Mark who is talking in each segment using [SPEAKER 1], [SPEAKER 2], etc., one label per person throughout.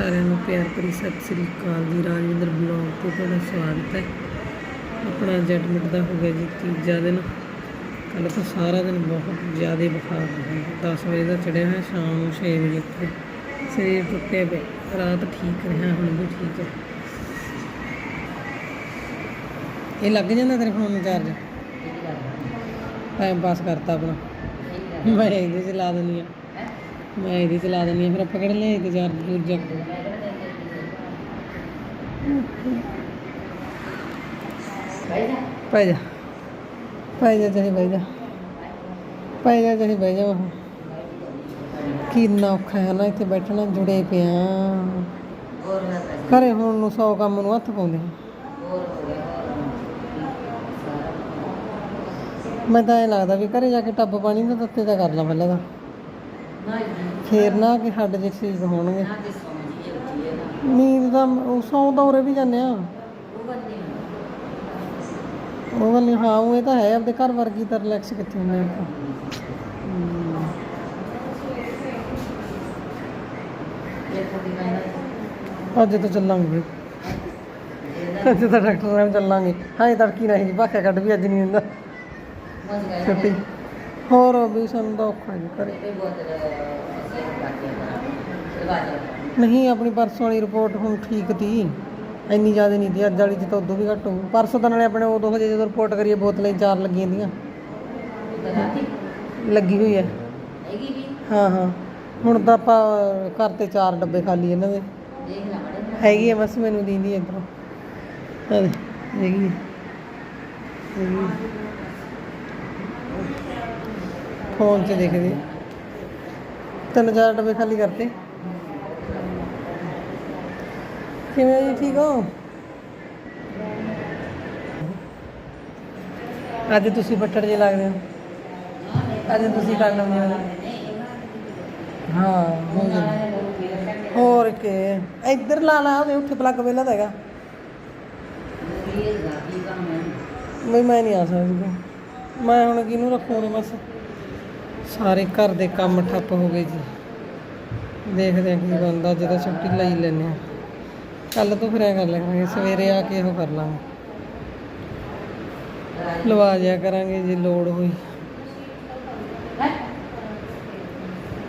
[SPEAKER 1] ਸਾਰਿਆਂ ਨੂੰ ਪਿਆਰ ਭਰੀ ਸਤਿ ਸ੍ਰੀ ਅਕਾਲ ਜੀ। ਰਾਜਵਿੰਦਰ ਬਲੌਗ ਤੇ ਤੁਹਾਡਾ ਸਵਾਗਤ ਹੈ। ਆਪਣਾ ਜੈਡਮਿਟ ਦਾ ਹੋ ਗਿਆ ਜੀ ਤੀਜਾ ਦਿਨ। ਕੱਲ ਤਾਂ ਸਾਰਾ ਦਿਨ ਬਹੁਤ ਜ਼ਿਆਦਾ ਬੁਖਾਰ ਰਿਹਾ 10 ਵਜੇ ਦਾ ਚੜਿਆ ਹੋਇਆ ਸ਼ਾਮ ਨੂੰ 6 ਵਜੇ ਤੱਕ ਸਰੀਰ ਟੁੱਟਿਆ ਪਿਆ। ਰਾਤ ਠੀਕ ਰਿਹਾ ਹੁਣ ਵੀ ਠੀਕ ਹੈ। ਇਹ ਲੱਗ ਜਾਂਦਾ ਤੇਰੇ ਫੋਨ ਨੂੰ ਚਾਰਜ ਟਾਈਮ ਪਾਸ ਕਰਤਾ ਆਪਣਾ। ਮੈਂ ਇਹਦੇ ਚ ਲਾ ਦਿੰਦੀ ਆ ਮੈਂ ਇਹਦੇ ਚ ਲਾ ਦਿੰਦੀ ਆ ਫਿਰ ਆਪਾਂ ਕਿਹੜੇ ਲਿਆਏ ਤੇ ਚਾਰਜ ਦੂਜਾ? ਪੈ ਜਾ। ਪੈ ਜਾ ਚਾਹੇ ਬਹਿ ਜਾ। ਪੈ ਜਾ ਚਾਹੇ ਬਹਿ ਜਾ ਉਹ। ਕਿੰਨਾ ਔਖਾ ਹੈ ਨਾ ਇੱਥੇ ਬੈਠਣਾ, ਜੁੜੇ ਪਿਆ। ਘਰੇ ਹੁਣ ਨੂੰ ਸੌ ਕੰਮ ਨੂੰ ਹੱਥ ਪਾਉਂਦੇ ਆ ਮੈਂ ਤਾਂ ਇਹ ਲੱਗਦਾ ਵੀ ਘਰੇ ਜਾ ਕੇ ਟੱਬ ਪਾਣੀ ਦਾ ਤੱਤੇ ਦਾ ਕਰ ਲਾਂ ਪਹਿਲਾਂ ਤਾਂ। ਫੇਰ ਨਾ ਕਿ ਹੱਡ ਜੇ ਠੀਕ ਹੋਣਗੇ। ਨੀਂਦ ਤਾਂ ਉਹ ਸੌਂ ਤਾਂ ਉਰੇ ਵੀ ਜਾਂਦੇ ਆ। ਉਹ ਗੱਲ ਨੀ, ਹਾਂ ਉਹ ਇਹ ਤਾਂ ਹੈ ਆਪਦੇ ਘਰ ਵਰਗੀ ਤਾਂ ਰਿਲੈਕਸ ਕਿੱਥੇ ਹੁੰਦੇ ਆਪਾਂ। ਅੱਜ ਤਾਂ ਚੱਲਾਂਗੇ। ਅੱਜ ਤਾਂ ਡਾਕਟਰ ਨਾਲ ਚੱਲਾਂਗੇ। ਹਾਂ ਇਹ ਤੜਕੀ ਨਹੀਂ ਜੀ ਕੱਢ ਵੀ ਅੱਜ ਨਹੀਂ ਹੁੰਦਾ ਛੁੱਟੀ। ਹੋਰ ਵੀ ਸਾਨੂੰ ਤਾਂ ਔਖਾ ਜੀ ਕਰੇ ਨਹੀਂ, ਆਪਣੀ ਪਰਸੋਂ ਵਾਲੀ ਰਿਪੋਰਟ ਹੁਣ ਠੀਕ ਤੀ। ਇੰਨੀ ਜ਼ਿਆਦਾ ਨਹੀਂ ਤੀ, ਅੱਜ ਵਾਲੀ ਚ ਤਾਂ ਉਦੋਂ ਵੀ ਘੱਟ ਹੋਊ। ਪਰਸੋਂ ਤਾਂ ਨਾਲੇ ਆਪਣੇ ਉਦੋਂ ਹਜੇ ਜਦੋਂ ਰਿਪੋਰਟ ਕਰੀਏ, ਬੋਤਲਾਂ ਹੀ ਚਾਰ ਲੱਗੀਆਂ ਦੀਆਂ। ਲੱਗੀ ਹੋਈ ਹੈ ਹਾਂ ਹਾਂ। ਹੁਣ ਤਾਂ ਆਪਾਂ ਘਰ ਤੇ ਚਾਰ ਡੱਬੇ ਖਾਲੀ ਇਹਨਾਂ ਦੇ। ਹੈਗੀ ਆ ਬਸ, ਮੈਨੂੰ ਦਿੰਦੀ ਇੱਧਰੋਂ। ਹੈਗੀ ਹੈਗੀ ਹੈ। ਫੋਨ 'ਚ ਦੇਖਦੇ। ਤਿੰਨ ਚਾਰ ਡੱਬੇ ਖਾਲੀ ਕਰਤੇ। ਕਿਵੇਂ ਜੀ, ਠੀਕ ਹੋ? ਅੱਜ ਤੁਸੀਂ ਬੱਟੜ ਜੇ ਲੱਗਦੇ ਹੋ। ਅੱਜ ਤੁਸੀਂ ਕਰ ਲੈਂਦੇ ਹੋ। ਹਾਂ ਹੋਰ ਕੇ। ਇੱਧਰ ਲਾ ਲਾ, ਉਹਦੇ ਉੱਥੇ ਪਲੱਗ ਵੇਲਾ ਤਾਂ ਹੈਗਾ। ਬਈ ਮੈਂ ਨਹੀਂ ਆ ਸਕਦੀ। ਮੈਂ ਹੁਣ ਕਿਹਨੂੰ ਰੱਖੂੰ ਬਸ। ਸਾਰੇ ਘਰ ਦੇ ਕੰਮ ਠੱਪ ਹੋ ਗਏ ਜੀ। ਦੇਖਦੇ ਆ ਕੀ ਬਣਦਾ, ਜਦੋਂ ਛੁੱਟੀ ਲਈ ਲੈਨੇ ਆ ਕੱਲ ਤੋਂ ਫਿਰ ਐ ਕਰ ਲਾਂਗੇ, ਸਵੇਰੇ ਆ ਕੇ ਉਹ ਕਰ ਲਾਂਗੇ। ਲਵਾ ਜਿਆ ਕਰਾਂਗੇ ਜੇ ਲੋੜ ਹੋਈ।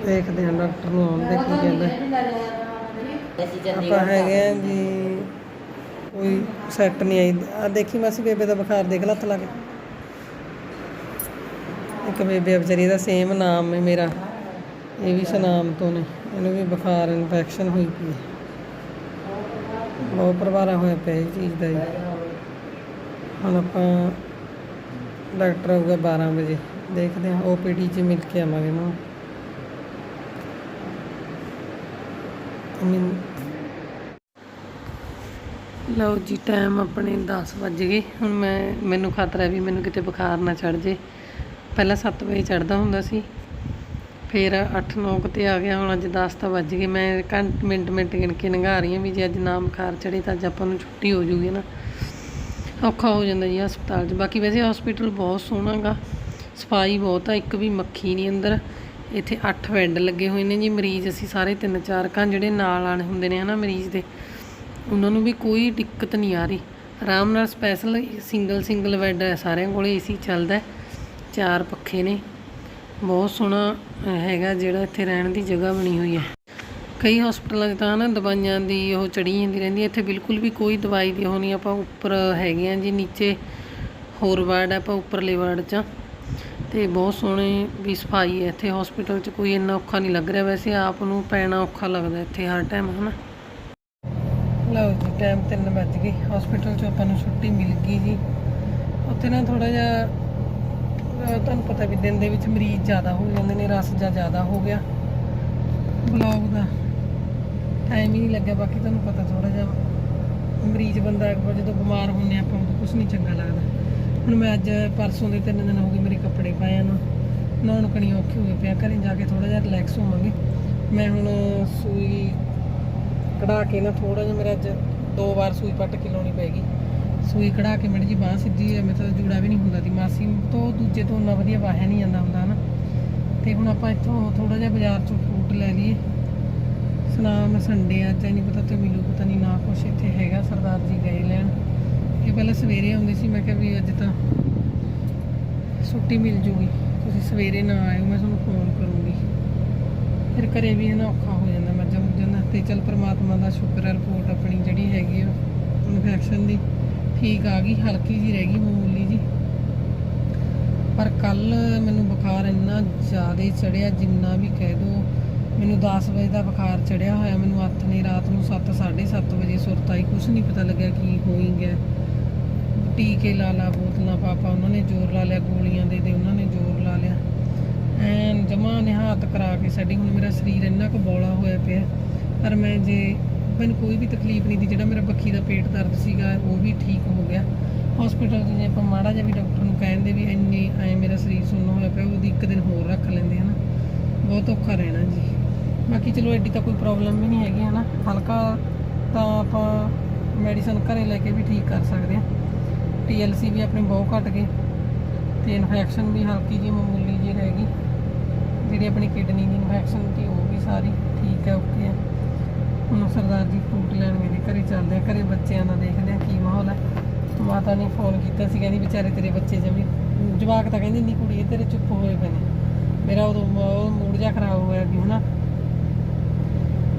[SPEAKER 1] ਦੇਖਦੇ ਹਾਂ ਡਾਕਟਰ ਨੂੰ ਆਉਂਦੇ ਕੀ ਕਹਿੰਦਾ। ਆਪਾਂ ਹੈਗੇ ਆ ਜੀ, ਕੋਈ ਸੈੱਟ ਨਹੀਂ ਆਈ। ਆ ਦੇਖੀ ਮਾਸੀ ਬੇਬੇ ਦਾ ਬੁਖਾਰ ਦੇਖ ਲੱਤ ਲਾ ਕੇ। ਇੱਕ ਬੇਬੇ ਵਿਚਾਰੀ ਦਾ ਸੇਮ ਨਾਮ ਹੈ ਮੇਰਾ। ਇਹ ਵੀ ਸਨਾਮ ਤੋਂ ਨੇ। ਇਹਨੂੰ ਵੀ ਬੁਖਾਰ ਇਨਫੈਕਸ਼ਨ ਹੋਈ ਪਈ ਬਹੁਤ ਪ੍ਰਭਾਰਾ ਹੋਇਆ ਪਿਆ ਇਹ ਚੀਜ਼ ਦਾ ਜੀ। ਹੁਣ ਆਪਾਂ ਡਾਕਟਰ ਆਊਗਾ 12 ਵਜੇ। ਦੇਖਦੇ ਹਾਂ ਓਪੀਡੀ 'ਚ ਮਿਲ ਕੇ ਆਵਾਂਗੇ ਨਾ। ਮਿਲ ਲਓ ਜੀ ਟਾਈਮ ਆਪਣੇ 10 ਵੱਜ ਗਏ। ਹੁਣ ਮੈਂ, ਮੈਨੂੰ ਖਤਰਾ ਵੀ ਮੈਨੂੰ ਕਿਤੇ ਬੁਖਾਰ ਨਾ ਚੜ ਜੇ। ਪਹਿਲਾਂ 7 ਵਜੇ ਚੜਦਾ ਹੁੰਦਾ ਸੀ। ਫਿਰ 8-9 ਤੇ ਆ ਗਿਆ, ਹੁਣ ਅੱਜ 10 ਤਾਂ ਵੱਜ ਗਏ। ਮੈਂ ਘੰਟ ਮਿੰਟ ਮਿੰਟ ਗਿਣ ਕੇ ਲੰਘਾ ਰਹੀ ਹਾਂ ਵੀ ਜੇ ਅੱਜ ਨਾ ਬੁਖਾਰ ਚੜੇ ਤਾਂ ਅੱਜ ਆਪਾਂ ਨੂੰ ਛੁੱਟੀ ਹੋ ਜੂਗੀ ਨਾ। ਔਖਾ ਹੋ ਜਾਂਦਾ ਜੀ ਹਸਪਤਾਲ 'ਚ। ਬਾਕੀ ਵੈਸੇ ਹਸਪੀਟਲ ਬਹੁਤ ਸੋਹਣਾ ਗਾ। ਸਫ਼ਾਈ ਬਹੁਤ ਆ, ਇੱਕ ਵੀ ਮੱਖੀ ਨਹੀਂ ਅੰਦਰ। ਇੱਥੇ 8 ਬੈੱਡ ਲੱਗੇ ਹੋਏ ਨੇ ਜੀ। ਮਰੀਜ਼ ਅਸੀਂ ਸਾਰੇ ਤਿੰਨ ਚਾਰ ਕਾਂ ਜਿਹੜੇ ਨਾਲ ਆਣੇ ਹੁੰਦੇ ਨੇ ਹਨਾ ਮਰੀਜ਼ ਦੇ। ਉਹਨਾਂ ਨੂੰ ਵੀ ਕੋਈ ਦਿੱਕਤ ਨਹੀਂ ਆ ਰਹੀ। ਆਰਾਮ ਨਾਲ ਸਪੈਸ਼ਲ ਸਿੰਗਲ ਸਿੰਗਲ ਬੈੱਡ ਹੈ ਸਾਰਿਆਂ ਕੋਲੇ ਏਸੀ ਚੱਲਦਾ। ਹੈ। ਚਾਰ ਪੱਖੇ ਨੇ। ਬਹੁਤ ਸੋਹਣਾ ਹੈਗਾ ਜਿਹੜਾ ਇੱਥੇ ਰਹਿਣ ਦੀ ਜਗ੍ਹਾ ਬਣੀ ਹੋਈ ਹੈ। ਕਈ ਹਸਪਤਾਲਾਂ 'ਚ ਤਾਂ ਨਾ ਦਵਾਈਆਂ ਦੀ ਉਹ ਚੜੀ ਜਾਂਦੀ ਰਹਿੰਦੀ ਹੈ। ਇੱਥੇ ਬਿਲਕੁਲ ਵੀ ਕੋਈ ਦਵਾਈ ਦੀ ਉਹ ਨਹੀਂ ਆਪਾਂ ਉੱਪਰ ਹੈਗੇ ਆ ਜੀ, ਨੀਚੇ ਹੋਰ ਵਾਰਡ ਆਪਾਂ ਉੱਪਰਲੇ ਵਾਰਡ 'ਚ। ਤੇ ਬਹੁਤ ਸੋਹਣੇ ਵੀ ਸਫ਼ਾਈ ਹੈ ਇੱਥੇ ਹਸਪੀਟਲ 'ਚ, ਕੋਈ ਇੰਨਾ ਔਖਾ ਨਹੀਂ ਲੱਗ ਰਿਹਾ। ਵੈਸੇ ਆਪ ਨੂੰ ਪੈਣਾ ਔਖਾ ਲੱਗਦਾ ਇੱਥੇ ਹਰ ਟਾਈਮ ਹਨਾ। ਲਓ ਜੀ ਟਾਈਮ 3 ਵੱਜ ਗਏ। ਹਸਪੀਟਲ 'ਚੋਂ ਆਪਾਂ ਨੂੰ ਛੁੱਟੀ ਮਿਲ ਗਈ ਜੀ। ਉੱਥੇ ਨਾ ਥੋੜਾ ਜਿਹਾ ਤੁਹਾਨੂੰ ਪਤਾ ਵੀ ਦਿਨ ਦੇ ਵਿੱਚ ਮਰੀਜ਼ ਜ਼ਿਆਦਾ ਹੋ ਜਾਂਦੇ ਨੇ, ਰਸ ਜਾਂ ਜ਼ਿਆਦਾ ਹੋ ਗਿਆ। ਬਲੌਗ ਦਾ ਟਾਈਮ ਹੀ ਨਹੀਂ ਲੱਗਿਆ, ਬਾਕੀ ਤੁਹਾਨੂੰ ਪਤਾ ਥੋੜਾ ਜਿਹਾ ਮਰੀਜ਼ ਬੰਦਾ ਇੱਕ ਵਾਰ ਜਦੋਂ ਬਿਮਾਰ ਹੁੰਨੇ ਆਪਾਂ ਨੂੰ ਕੁਝ ਨਹੀਂ ਚੰਗਾ ਲੱਗਦਾ। ਹੁਣ ਮੈਂ ਅੱਜ ਪਰਸੋਂ ਦੇ ਤਿੰਨ ਦਿਨ ਹੋ ਗਏ ਮੇਰੇ ਕੱਪੜੇ ਪਾਇਆ ਨੂੰ, ਨਹਾਉਣ ਕਣੀ ਔਖੇ ਹੋਏ ਪਿਆ ਘਰੇ ਜਾ ਕੇ ਥੋੜਾ ਜਿਹਾ ਰਿਲੈਕਸ ਹੋਵਾਂਗੇ। ਮੈਂ ਹੁਣ ਸੂਈ ਕਢਾ ਕੇ ਨਾ ਥੋੜਾ ਜਿਹਾ ਮੇਰਾ ਅੱਜ ਦੋ ਵਾਰ ਸੂਈ ਪੱਟ ਕੇ ਲਾਉਣੀ ਪੈਗੀ ਸੂਈ ਕਢਾ ਕੇ ਮੜੀ ਜੀ ਬਾਹ ਸਿੱਧੀ ਹੈ ਮਤਲਬ ਜੂੜਾ ਵੀ ਨਹੀਂ ਹੁੰਦਾ ਦੀ ਮਾਸੀ ਤੋਂ ਦੂਜੇ ਤੋਂ ਉਨਾ ਵਧੀਆ ਵਾਹਿਆ ਨਹੀਂ ਜਾਂਦਾ ਹੁੰਦਾ ਨਾ ਤੇ ਹੁਣ ਆਪਾਂ ਇੱਥੋਂ ਥੋੜਾ ਜਿਹਾ ਬਾਜ਼ਾਰ ਚੋਂ ਫਰੂਟ ਲੈ ਲਈਏ। ਸਨਾਮ ਸੰਡੇ ਅੱਜ ਨਹੀਂ ਪਤਾ ਤੇ ਮਿਲੂ, ਪਤਾ ਨਹੀਂ ਨਾ ਕੁਛ ਇੱਥੇ ਹੈਗਾ ਸਰਦਾਰ ਜੀ ਗਏ ਲੈਣ। ਇਹ ਪਹਿਲਾਂ ਸਵੇਰੇ ਆਉਂਦੇ ਸੀ, ਮੈਂ ਕਿਹਾ ਵੀ ਅੱਜ ਤਾਂ ਛੁੱਟੀ ਮਿਲ ਜੂਗੀ। ਤੁਸੀਂ ਸਵੇਰੇ ਨਾ ਆਇਓ, ਮੈਂ ਤੁਹਾਨੂੰ ਫੋਨ ਕਰੂੰਗੀ। ਫਿਰ ਘਰੇ ਵੀ ਹੈ ਨਾ ਔਖਾ ਹੋ ਜਾਂਦਾ ਮੱਝਾਂ ਮੁੱਝਾਂ ਦਾ। ਤੇ ਚਲ ਪ੍ਰਮਾਤਮਾ ਦਾ ਸ਼ੁਕਰ ਹੈ ਰਿਪੋਰਟ ਆਪਣੀ ਜਿਹੜੀ ਹੈਗੀ ਆ ਇਨਫੈਕਸ਼ਨ ਦੀ। ਠੀਕ ਆ ਗਈ, ਹਲਕੀ ਜੀ ਰਹਿ ਗਈ ਮਾਮੂਲੀ ਜੀ ਪਰ ਕੱਲ ਮੈਨੂੰ ਬੁਖਾਰ ਇੰਨਾ ਜ਼ਿਆਦਾ ਚੜਿਆ, ਜਿੰਨਾ ਵੀ ਕਹਿ ਦੋ, ਮੈਨੂੰ 10 ਵਜੇ ਦਾ ਬੁਖਾਰ ਚੜਿਆ ਹੋਇਆ, ਮੈਨੂੰ ਹੱਥ ਨੇ ਰਾਤ ਨੂੰ 7 7:30 ਵਜੇ ਸੁਰਤ ਆਈ ਕੁਝ ਨਹੀਂ ਪਤਾ ਲੱਗਿਆ ਕੀ ਹੋਈ ਗਿਆ। ਟੀਕੇ ਲਾ ਲਾ, ਬੋਤਲਾਂ ਪਾਪਾ ਉਹਨਾਂ ਨੇ ਜ਼ੋਰ ਲਾ ਲਿਆ ਗੋਲੀਆਂ ਦੇ ਦੇ, ਉਹਨਾਂ ਨੇ ਜ਼ੋਰ ਲਾ ਲਿਆ। ਐਨ ਜਮਾ ਨਿਹਾਤ ਕਰਾ ਕੇ ਸਾਡੀ, ਹੁਣ ਮੇਰਾ ਸਰੀਰ ਇੰਨਾ ਕੁ ਬੋਲਾ ਹੋਇਆ ਪਿਆ, ਪਰ ਮੈਂ ਜੇ ਮੈਨੂੰ ਕੋਈ ਵੀ ਤਕਲੀਫ ਨਹੀਂ ਦੀ, ਜਿਹੜਾ ਮੇਰਾ ਬੱਖੀ ਦਾ ਪੇਟ ਦਰਦ ਸੀਗਾ, ਉਹ ਵੀ ਠੀਕ ਹੋ ਗਿਆ। ਹਸਪੀਟਲ 'ਚ ਜੇ ਆਪਾਂ ਮਾੜਾ ਜਿਹਾ ਵੀ ਡਾਕਟਰ ਨੂੰ ਕਹਿੰਦੇ ਵੀ ਇੰਨੇ ਐ ਮੇਰਾ ਸਰੀਰ ਸੁੰਨ ਹੋਇਆ ਪਿਆ, ਉਹਦੀ ਇੱਕ ਦਿਨ ਹੋਰ ਰੱਖ ਲੈਂਦੇ ਹਨਾ ਬਹੁਤ ਔਖਾ ਰਹਿਣਾ ਜੀ। ਬਾਕੀ ਚਲੋ, ਐਡੀ ਤਾਂ ਕੋਈ ਪ੍ਰੋਬਲਮ ਵੀ ਨਹੀਂ ਹੈਗੀ, ਹਨਾ। ਹਲਕਾ ਤਾਂ ਆਪਾਂ ਮੈਡੀਸਨ ਘਰੇ ਲੈ ਕੇ ਵੀ ਠੀਕ ਕਰ ਸਕਦੇ ਹਾਂ TLC ਵੀ ਆਪਣੇ ਬਹੁਤ ਘਟ ਗਏ। ਤੇ ਇਨਫੈਕਸ਼ਨ ਵੀ ਹਲਕੀ ਜਿਹੀ ਮਾਮੂਲੀ ਜਿਹੀ ਰਹਿ ਗਈ। ਜਿਹੜੀ ਆਪਣੀ ਕਿਡਨੀ ਦੀ ਇਨਫੈਕਸ਼ਨ ਸੀ, ਉਹ ਵੀ ਸਾਰੀ ਠੀਕ ਹੈ ਓਕੇ ਹੈ ਹੁਣ ਸਰਦਾਰ ਜੀ ਫਰੂਟ ਲੈਣ ਮੇਰੇ ਘਰੇ ਚੱਲਦੇ ਆ ਘਰੇ ਬੱਚਿਆਂ ਦਾ ਦੇਖਦੇ ਆ ਕੀ ਮਾਹੌਲ ਹੈ ਮਾਤਾ ਨੇ ਫੋਨ ਕੀਤਾ ਸੀ ਕਹਿੰਦੀ ਵਿਚਾਰੇ ਤੇਰੇ ਬੱਚੇ ਜਮੀ ਜਵਾਕ ਤਾਂ ਕਹਿੰਦੀ ਨਹੀਂ ਕੁੜੀ ਤੇਰੇ ਚੁੱਪ ਹੋਏ ਪਏ ਨੇ। ਮੇਰਾ ਉਦੋਂ ਮੂਡ ਜਿਹਾ ਖਰਾਬ ਹੋਇਆ ਵੀ ਹਨਾ।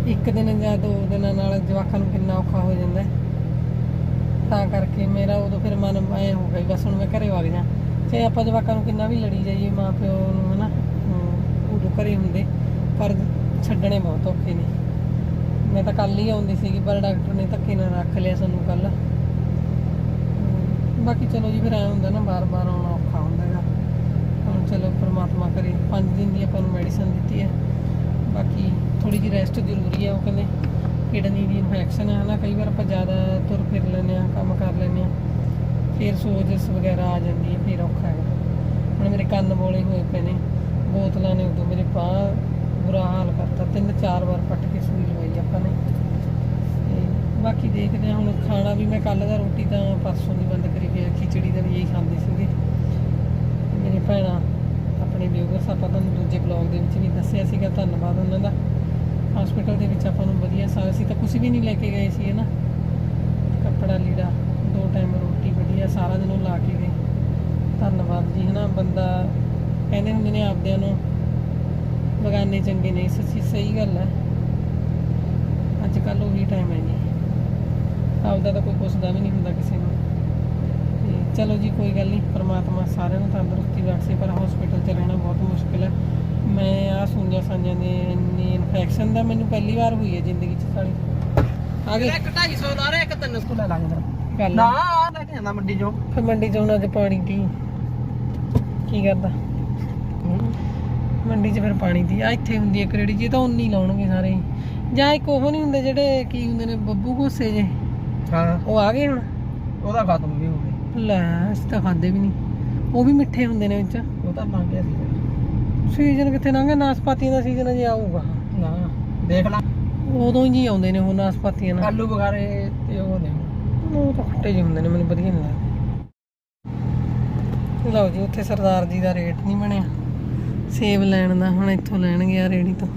[SPEAKER 1] ਇੱਕ ਦਿਨ ਜਾਂ ਦੋ ਦਿਨਾਂ ਨਾਲ ਜਵਾਕਾਂ ਨੂੰ ਕਿੰਨਾ ਔਖਾ ਹੋ ਜਾਂਦਾ ਤਾਂ ਕਰਕੇ ਮੇਰਾ ਉਦੋਂ ਫਿਰ ਮਨ ਐ ਹੋ ਗਿਆ ਬਸ ਹੁਣ ਮੈਂ ਘਰੇ ਵਗ ਜਾ। ਚਾਹੇ ਆਪਾਂ ਜਵਾਕਾਂ ਨੂੰ ਕਿੰਨਾ ਵੀ ਲੜੀ ਜਾਈਏ ਮਾਂ ਪਿਓ ਨੂੰ ਹਨਾ ਹਮ, ਉਦੋਂ ਘਰੇ ਹੁੰਦੇ ਪਰ ਛੱਡਣੇ ਬਹੁਤ ਔਖੇ ਨੇ। ਮੈਂ ਤਾਂ ਕੱਲ ਹੀ ਆਉਂਦੀ ਸੀਗੀ, ਪਰ ਡਾਕਟਰ ਨੇ ਧੱਕੇ ਨਾਲ ਰੱਖ ਲਿਆ ਸਾਨੂੰ ਕੱਲ ਬਾਕੀ ਚਲੋ ਜੀ ਫਿਰ ਐ ਹੁੰਦਾ ਨਾ ਬਾਰ-ਬਾਰ ਆਉਣਾ ਔਖਾ ਹੁੰਦਾ ਹੈਗਾ। ਹੁਣ ਚਲੋ ਪ੍ਰਮਾਤਮਾ ਕਰੇ 5 ਦਿਨ ਦੀ ਆਪਾਂ ਨੂੰ ਮੈਡੀਸਨ ਦਿੱਤੀ ਹੈ। ਬਾਕੀ ਥੋੜੀ ਜਿਹੀ ਰੈਸਟ ਜ਼ਰੂਰੀ ਹੈ ਉਹ ਕਹਿੰਦੇ ਕਿਡਨੀ ਦੀ ਇਨਫੈਕਸ਼ਨ ਹੈ ਨਾ, ਕਈ ਵਾਰ ਆਪਾਂ ਜ਼ਿਆਦਾ ਤੁਰ ਫਿਰ ਲੈਂਦੇ ਆ ਕੰਮ ਕਰ ਲੈਂਦੇ ਆ ਫਿਰ ਸੋਜਸ ਵਗੈਰਾ ਆ ਜਾਂਦੀ ਹੈ, ਫਿਰ ਔਖਾ ਹੈ ਹੁਣ ਮੇਰੇ ਕੰਨ ਬੋਲੇ ਹੋਏ ਪਏ ਨੇ, ਬੋਤਲਾਂ ਨੇ ਉਦੋਂ ਮੇਰੇ ਬਾਹ ਬੁਰਾ ਹਾਲ ਕਰਤਾ। ਤਿੰਨ ਚਾਰ ਵਾਰ ਪੱਟ ਕੇ ਸੂਈ ਲਵਾਈ ਆਪਾਂ ਨੇ। ਤੇ ਬਾਕੀ ਦੇਖਦੇ ਹਾਂ ਹੁਣ ਖਾਣਾ ਵੀ ਮੈਂ ਕੱਲ ਦਾ ਰੋਟੀ ਤਾਂ ਪਰਸੋਂ ਦੀ ਬੰਦ ਕਰੀ ਗਿਆ ਖਿਚੜੀ ਦਾ ਵੀ ਇਹੀ ਖਾਂਦੇ ਸੀਗੇ। ਮੇਰੇ ਭੈਣਾਂ ਆਪਣੇ ਵਿਊਅਰਸ ਆਪਾਂ ਤੁਹਾਨੂੰ ਦੂਜੇ ਬਲੌਗ ਦੇ ਵਿੱਚ ਵੀ ਦੱਸਿਆ ਸੀਗਾ। ਧੰਨਵਾਦ ਉਹਨਾਂ ਦਾ। ਹਸਪੀਟਲ ਦੇ ਵਿੱਚ ਆਪਾਂ ਨੂੰ ਵਧੀਆ ਸਾਰਾ ਸੀ। ਤਾਂ ਕੁਝ ਵੀ ਨਹੀਂ ਲੈ ਕੇ ਗਏ ਸੀ ਹੈ ਨਾ ਕੱਪੜਾ ਲੀੜਾ, ਦੋ ਟਾਈਮ ਰੋਟੀ ਵਧੀਆ, ਸਾਰਾ ਦਿਨ ਉਹ ਲਾ ਕੇ ਗਏ। ਧੰਨਵਾਦ ਜੀ, ਹਨਾ? ਬੰਦਾ ਕਹਿੰਦੇ ਹੁੰਦੇ ਨੇ ਆਪਦਿਆਂ ਨੂੰ ਬਗਾਨੇ ਚੰਗੇ ਨਹੀਂ ਸੱਚੀ ਸਹੀ ਗੱਲ ਹੈ। ਅੱਜ ਕੱਲ ਉਹੀ ਟਾਈਮ ਹੈ ਜੀ। ਆਪਦਾ ਤਾਂ ਕੋਈ ਪੁੱਛਦਾ ਵੀ ਨਹੀਂ ਹੁੰਦਾ ਕਿਸੇ ਨੂੰ। ਤੇ ਚਲੋ ਜੀ ਕੋਈ ਗੱਲ ਨਹੀਂ ਪ੍ਰਮਾਤਮਾ ਸਾਰਿਆਂ ਨੂੰ ਤੰਦਰੁਸਤੀ ਬਖਸ਼ੇ ਪਰ ਹਸਪੀਟਲ 'ਚ ਰਹਿਣਾ ਬਹੁਤ ਮੁਸ਼ਕਿਲ ਹੈ। ਮੈਂ ਆ ਸੁਣਿਆ ਸਾਂਝਾਂ ਦੇ ਇੰਨੀ ਇਨਫੈਕਸ਼ਨ ਦਾ ਮੈਨੂੰ ਪਹਿਲੀ ਵਾਰ ਹੋਈ ਹੈ ਜ਼ਿੰਦਗੀ 'ਚ ਸਾਲੀ। ਆ ਗਈ
[SPEAKER 2] ਇੱਕ 250 ਲਾ ਰਿਹਾ ਇੱਕ 300 ਲੈ ਲਾਂਗੇ
[SPEAKER 1] ਗੱਲ
[SPEAKER 2] ਨਾ ਆ ਲੈ ਕੇ ਜਾਂਦਾ ਮੰਡੀ ਚੋਂ।
[SPEAKER 1] ਫਿਰ ਮੰਡੀ 'ਚ ਹੁਣ ਅੱਜ ਪਾਣੀ ਦੀ ਕੀ ਕਰਦਾ? ਮੰਡੀ 'ਚ ਫਿਰ ਪਾਣੀ ਦੀ ਆ ਇੱਥੇ ਹੁੰਦੀ ਹੈ ਕਰੇੜੀ ਜੀ ਤਾਂ ਉਨੀ ਲਾਉਣਗੇ ਸਾਰੇ। ਜਾਂ ਇੱਕ ਉਹ ਨਹੀਂ ਹੁੰਦੇ ਜਿਹੜੇ ਕੀ ਹੁੰਦੇ ਨੇ ਬੱਬੂ ਘੋਸੇ ਜੇ
[SPEAKER 2] ਹਾਂ।
[SPEAKER 1] ਉਹ ਆ ਗਏ ਹੁਣ?
[SPEAKER 2] ਉਹਦਾ ਖਤਮ ਵੀ ਹੋ ਗਿਆ।
[SPEAKER 1] ਲੈ ਅਸੀਂ ਤਾਂ ਖਾਂਦੇ ਵੀ ਨਹੀਂ। ਉਹ ਵੀ ਮਿੱਠੇ ਹੁੰਦੇ ਨੇ ਵਿੱਚ।
[SPEAKER 2] ਉਹ ਤਾਂ ਮੰਗ ਗਿਆ ਸੀ
[SPEAKER 1] ਸੀਜ਼ਨ ਕਿੱਥੇ ਲੰਘਿਆ? ਨਾਸਪਾਤੀਆਂ ਦਾ ਸੀਜ਼ਨ ਅਜੇ ਆਊਗਾ।
[SPEAKER 2] ਨਾ ਦੇਖ ਲਾ।
[SPEAKER 1] ਉਦੋਂ ਹੀ ਆਉਂਦੇ ਨੇ ਉਹ ਨਾਸਪਾਤੀਆਂ ਨਾਲ।
[SPEAKER 2] ਆਲੂ ਬਗਾਰੇ ਤੇ ਉਹ ਨੇ।
[SPEAKER 1] ਉਹ ਤਾਂ ਖੱਟੇ ਜਿਹੇ ਹੁੰਦੇ ਨੇ ਮੈਨੂੰ ਵਧੀਆ ਨਹੀਂ ਲੱਗਦੇ। ਲਓ ਜੀ ਉੱਥੇ ਸਰਦਾਰ ਜੀ ਦਾ ਰੇਟ ਨਹੀਂ ਬਣਿਆ। ਸੇਬ ਲੈਣ ਦਾ, ਹੁਣ ਇੱਥੋਂ ਲੈਣਗੇ ਆ ਰੇੜੀ ਤੋਂ।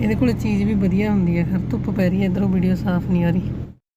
[SPEAKER 1] ਇਹਦੇ ਕੋਲ ਚੀਜ਼ ਵੀ ਵਧੀਆ ਹੁੰਦੀ ਹੈ ਖਰ ਧੁੱਪ ਪੈ ਰਹੀ ਹੈ ਇਧਰੋਂ ਵੀਡੀਓ ਸਾਫ਼ ਨਹੀਂ ਆ ਰਹੀ।